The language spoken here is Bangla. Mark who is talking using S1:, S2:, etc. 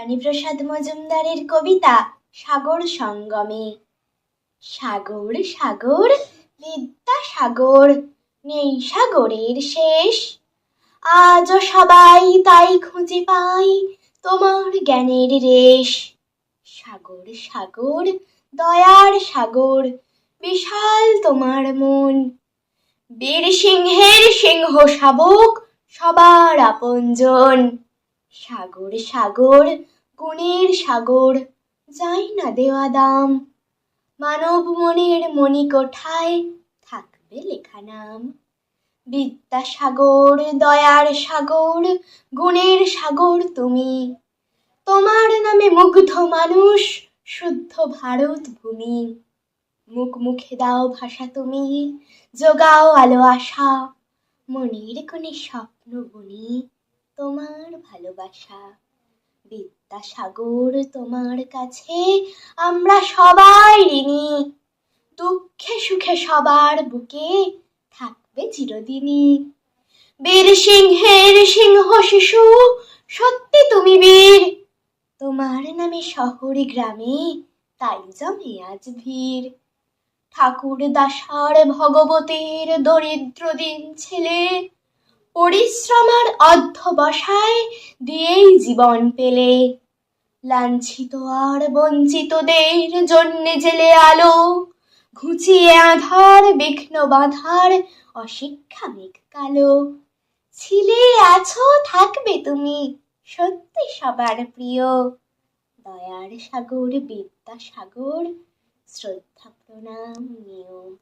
S1: বাণীপ্রসাদ মজুমদারের কবিতা সাগর সঙ্গমে। সাগর সাগর, বিদ্যা সাগর, নেই সাগরের শেষ। আজও সবাই তাই খুঁজে পাই তোমার জ্ঞানের রেশ। সাগর সাগর, দয়ার সাগর, বিশাল তোমার মন। বীর সিংহের সিংহ শাবক সবার আপনজন। সাগর সাগর, গুণের সাগর, যাই না দেওয়া দাম। মানব মনের মণিকোঠায় থাকবে লেখা নাম। বিদ্যাসাগর দয়ার সাগর, গুণের সাগর তুমি। তোমার নামে মুগ্ধ মানুষ, শুদ্ধ ভারত ভূমি। মুখ মুখে দাও ভাষা তুমি যোগাও আলো আশা। মনের কোণে স্বপ্ন বুনি। তোমার ভালোবাসা। বিদ্যাসাগর তোমার কাছে আমরা সবাই ঋণী। দুঃখে সুখে সবার বুকে থাকবে চিরদিনই। বীর সিংহের সিংহ শিশু, সত্যি তুমি বীর। তোমার নামে শহর গ্রামে তাই জমে আজ ভিড়। ঠাকুর দাসার ভগবতীর দরিদ্র দিন ছেলে পরিশ্রমার অধ্যবসায় দিয়েই জীবন পেলে। লাঞ্ছিত আর বঞ্চিতদের জন্য জেলে আলো, ঘুচিয়ে আধার, বিঘ্ন বাধার, অশিক্ষা মেঘ কালো। ছিলে আছো, থাকবে তুমি, সত্যি সবার প্রিয়। দয়ার সাগর বিদ্যা সাগর শ্রদ্ধা প্রণাম নিও।